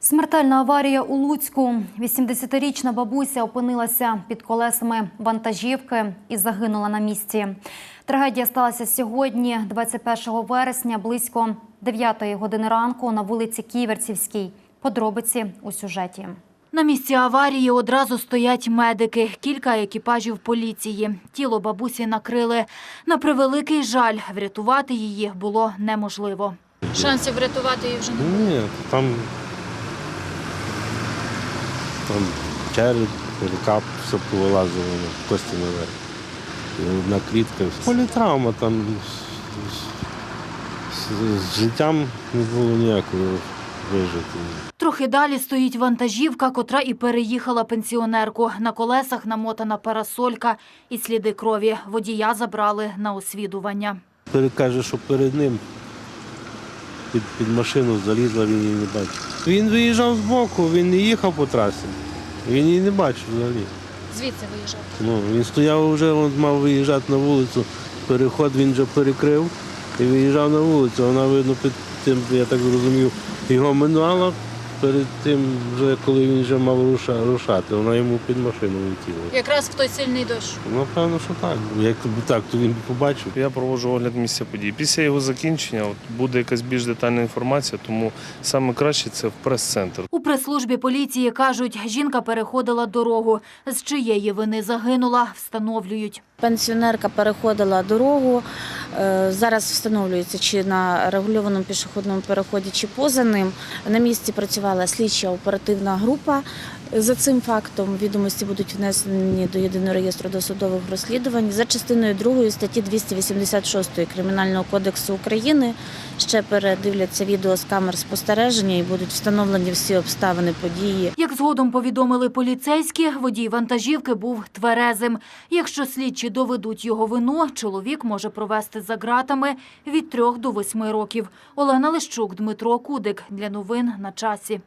Смертельна аварія у Луцьку. 80-річна бабуся опинилася під колесами вантажівки і загинула на місці. Трагедія сталася сьогодні, 21 вересня, близько 9 години ранку на вулиці Ківерцівській. Подробиці у сюжеті. На місці аварії одразу стоять медики, кілька екіпажів поліції. Тіло бабусі накрили. На превеликий жаль, врятувати її було неможливо. Шансів врятувати її вже не Ні, там, там череп, рукав, все повилазило, кості наверх. Одна клітка. Політравма там з, з- з життям не було ніякого вижити. Трохи далі стоїть вантажівка, котра і переїхала пенсіонерку. На колесах намотана парасолька і сліди крові. Водія забрали на освідування. Перекаже, що перед ним під, під машину залізла, він її не бачив. Він виїжджав з боку, він не їхав по трасі. Він її не бачив взагалі. Звідси виїжджав. Ну, він стояв вже, він мав виїжджати на вулицю. Переход він вже перекрив і виїжджав на вулицю. Вона, видно, під тим, я так зрозумів, його минула перед тим, вже коли він вже мав рушати. Вона йому під машину летіла. Якраз в той сильний дощ. Ну, певно, що так. Як би так, то він побачив. Я проводжу огляд місця події. Після його закінчення от, буде якась більш детальна інформація, тому саме краще це в прес-центр. У прес-службі поліції кажуть, жінка переходила дорогу. З чиєї вини загинула, встановлюють. Пенсіонерка переходила дорогу. Е, Зараз встановлюється, чи на регульованому пішохідному переході, чи поза ним. На місці працювала слідча оперативна група. За цим фактом відомості будуть внесені до єдиного реєстру досудових розслідувань за частиною 2 статті 286 Кримінального кодексу України. Ще передивляться відео з камер спостереження і будуть встановлені всі обставини події. Як згодом повідомили поліцейські, водій вантажівки був тверезим. Якщо слідчі доведуть його вину, чоловік може провести за ґратами від трьох до восьми років. Олена Лищук, Дмитро Кудик. Для новин на часі.